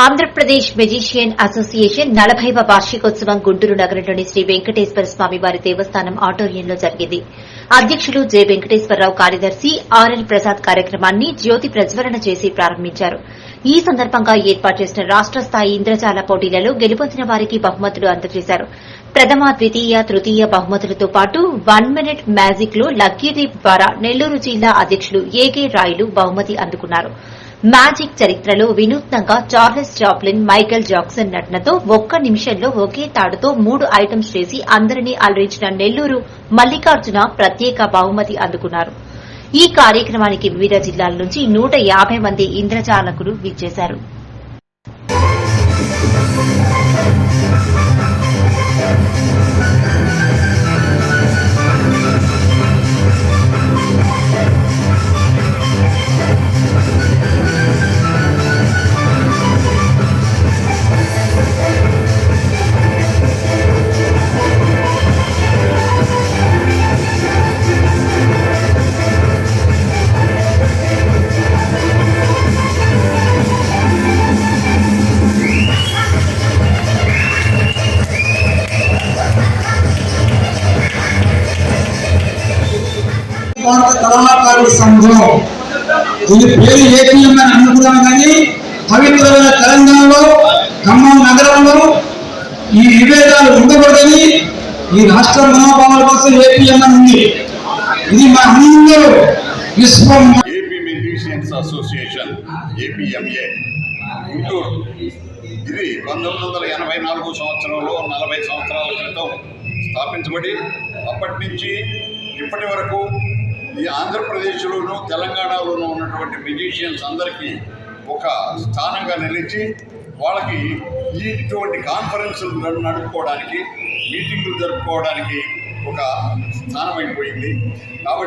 Andhra Pradesh magician association నలభైవ వార్షికోత్సవం గుంటూరు నగరంలోని శ్రీ వెంకటేశ్వర స్వామి వారి దేవస్థానం ఆటోరియంలో జరిగింది. అధ్యకులు జె. వెంకటేశ్వరరావు కార్యదర్శి ఆర్ఎల్ ప్రసాద్ కార్యక్రమాన్ని జ్యోతి ప్రజ్వలన చేసి ప్రారంభించారు. ఈ సందర్భంగా ఏర్పాటు చేసిన రాష్ట స్థాయి ఇంద్రజాల పోటీలలో గెలుపొందిన వారికి బహుమతులు అందజేశారు. ప్రథమ ద్వితీయ తృతీయ బహుమతులతో పాటు వన్ మినిట్ మ్యాజిక్లో లక్కీ ద్వారా నెల్లూరు జిల్లా అధ్యకులు ఏకే రాయులు బహుమతి అందుకున్నారు. మ్యాజిక్ చరిత్రలో వినూత్నంగా చార్లెస్ చాప్లిన్ మైకేల్ జాక్సన్ నటనతో ఒక్క నిమిషంలో ఒకే తాడుతో మూడు ఐటమ్స్ చేసి అందరినీ అలరించిన నెల్లూరు మల్లికార్జున ప్రత్యేక బహుమతి అందుకున్నారు. ఈ కార్యక్రమానికి వివిధ జిల్లాల నుంచి నూట యాభై మంది ఇంద్రజాలకులు విచ్చేశారు. భారత కళాకారుల సంఘం. ఇది పేరు ఏపీఎం అని అనుకున్నాను కానీ పవిత్రమైన తెలంగాణలో ఖమ్మం నగరంలో ఈ విభేదాలు ఉండకూడదని ఈ రాష్ట్ర మనోభావాల కోసం ఏపీఎం అని ఉంది. ఇది మా అందరూ Vishwam AP musicians association APMA. Guntur. ఇది పంతొమ్మిది వందల ఎనభై నాలుగు సంవత్సరంలో నలభై సంవత్సరాల క్రితం స్థాపించబడి అప్పటి నుంచి ఇప్పటి వరకు ఈ ఆంధ్రప్రదేశ్లోను తెలంగాణలోనూ ఉన్నటువంటి మ్యూజిషియన్స్ అందరికీ ఒక స్థానంగా నిలిచి వాళ్ళకి ఇటువంటి కాన్ఫరెన్సులు నడుపుకోవడానికి మీటింగులు జరుపుకోవడానికి ఒక స్థానం అయిపోయింది కాబట్టి